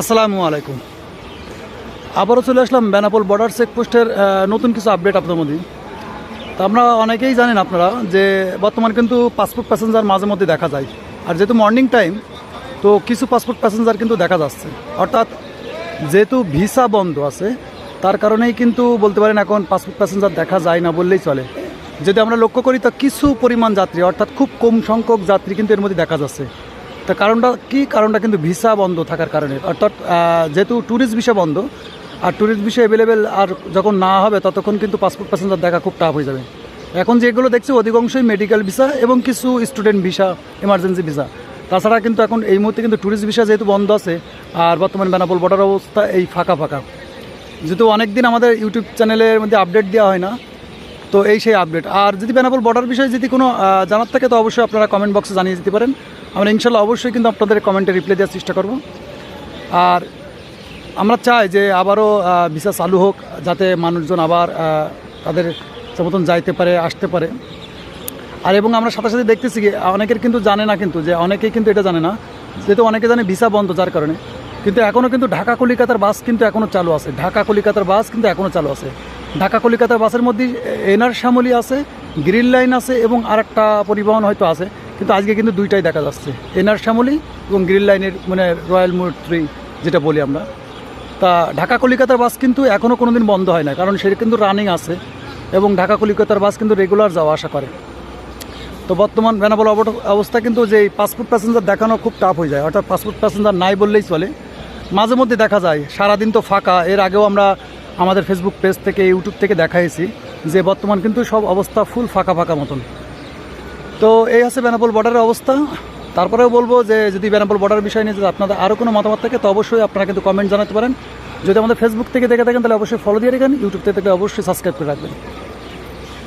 আসসালামু আলাইকুম। আবারও চলে আসলাম বেনাপোল বর্ডার চেকপোস্টের নতুন কিছু আপডেট আপনার মধ্যে। তা আমরা অনেকেই জানেন আপনারা যে বর্তমান কিন্তু পাসপোর্ট প্যাসেঞ্জার মাঝে মধ্যে দেখা যায়। আর যেহেতু মর্নিং টাইম তো কিছু পাসপোর্ট প্যাসেঞ্জার কিন্তু দেখা যাচ্ছে। অর্থাৎ যেহেতু ভিসা বন্ধ আছে, তার কারণেই কিন্তু বলতে পারেন এখন পাসপোর্ট প্যাসেঞ্জার দেখা যায় না বললেই চলে। যদি আমরা লক্ষ্য করি, তা কিছু পরিমাণ যাত্রী, অর্থাৎ খুব কম সংখ্যক যাত্রী কিন্তু এর মধ্যে দেখা যাচ্ছে। তা কারণটা, কি কারণটা কিন্তু ভিসা বন্ধ থাকার কারণে? অর্থাৎ যেহেতু ট্যুরিস্ট ভিসা বন্ধ, আর ট্যুরিস্ট ভিসা অ্যাভেলেবেল আর যখন না হবে, ততক্ষণ কিন্তু পাসপোর্ট প্যাসেঞ্জার দেখা খুব টাফ হয়ে যাবে। এখন যেগুলো দেখছি, অধিকাংশই মেডিকেল ভিসা এবং কিছু স্টুডেন্ট ভিসা এমার্জেন্সি ভিসা তাছাড়া কিন্তু এখন এই মুহূর্তে কিন্তু ট্যুরিস্ট ভিসা যেহেতু বন্ধ আছে, আর বর্তমানে বেনাপোল বর্ডার অবস্থা এই ফাঁকা ফাঁকা। যেহেতু অনেক দিন আমাদের ইউটিউব চ্যানেলের মধ্যে আপডেট দেওয়া হয় না, তো এই সেই আপডেট আর যদি বেনাপোল বর্ডার বিষয়ে যদি কোনো জানার থাকে, তো অবশ্যই আপনারা কমেন্ট বক্সে জানিয়ে দিতে পারেন। আমরা ইনশাল্লাহ অবশ্যই কিন্তু আপনাদের কমেন্টে রিপ্লাই দেওয়ার চেষ্টা করব। আর আমরা চাই যে আবারও ভিসা চালু হোক, যাতে মানুষজন আবার তাদের মতন যাইতে পারে, আসতে পারে। আর এবং আমরা সাথে সাথে দেখতেছি কি, অনেকের কিন্তু জানে না কিন্তু, যে অনেকেই কিন্তু এটা জানে না, যেহেতু অনেকে জানে ভিসা বন্ধ যার কারণে। কিন্তু এখনও কিন্তু ঢাকা কলিকাতার বাস কিন্তু এখনও চালু আছে। ঢাকা কলিকাতার বাস কিন্তু এখনও চালু আছে। ঢাকা কলিকাতার বাসের মধ্যে এনআর শ্যামলি আছে, গ্রিন লাইন আছে এবং আরেকটা পরিবহন হয়তো আছে। কিন্তু আজকে কিন্তু দুইটাই দেখা যাচ্ছে। এনআর শ্যামলি এবং গ্রিন লাইনের মানে রয়্যাল মোড যেটা বলি আমরা। তা ঢাকা কলিকাতার বাস কিন্তু এখনও কোনো দিন বন্ধ হয় না কারণ সেটা কিন্তু রানিং আছে এবং ঢাকা কলিকাতার বাস কিন্তু রেগুলার যাওয়া আসা করে। তো বর্তমান বেনাবল অবস্থা কিন্তু যে পাসপোর্ট প্যাসেঞ্জার দেখানো খুব টাফ হয়ে যায়, অর্থাৎ পাসপোর্ট প্যাসেঞ্জার নাই বললেই চলে। মাঝে মধ্যে দেখা যায়, সারাদিন তো ফাঁকা। এর আগেও আমরা আমাদের ফেসবুক পেজ থেকে ইউটিউব থেকে দেখাইছি যে বর্তমান কিন্তু সব অবস্থা ফুল ফাঁকা ফাঁকা মতন। তো এই আছে বেনাপোল বর্ডারের অবস্থা। তারপরেও বলব যে যদি বেনাপোল বর্ডার বিষয় নিয়ে যদি আপনাদের আরও কোনো মতামত থাকে, তো অবশ্যই আপনারা কিন্তু কমেন্ট জানাতে পারেন। যদি আমাদের ফেসবুক থেকে দেখে থাকেন, তাহলে অবশ্যই ফলো দিয়ে রাখেন ইউটিউব থেকে অবশ্যই সাবস্ক্রাইব করে রাখবেন।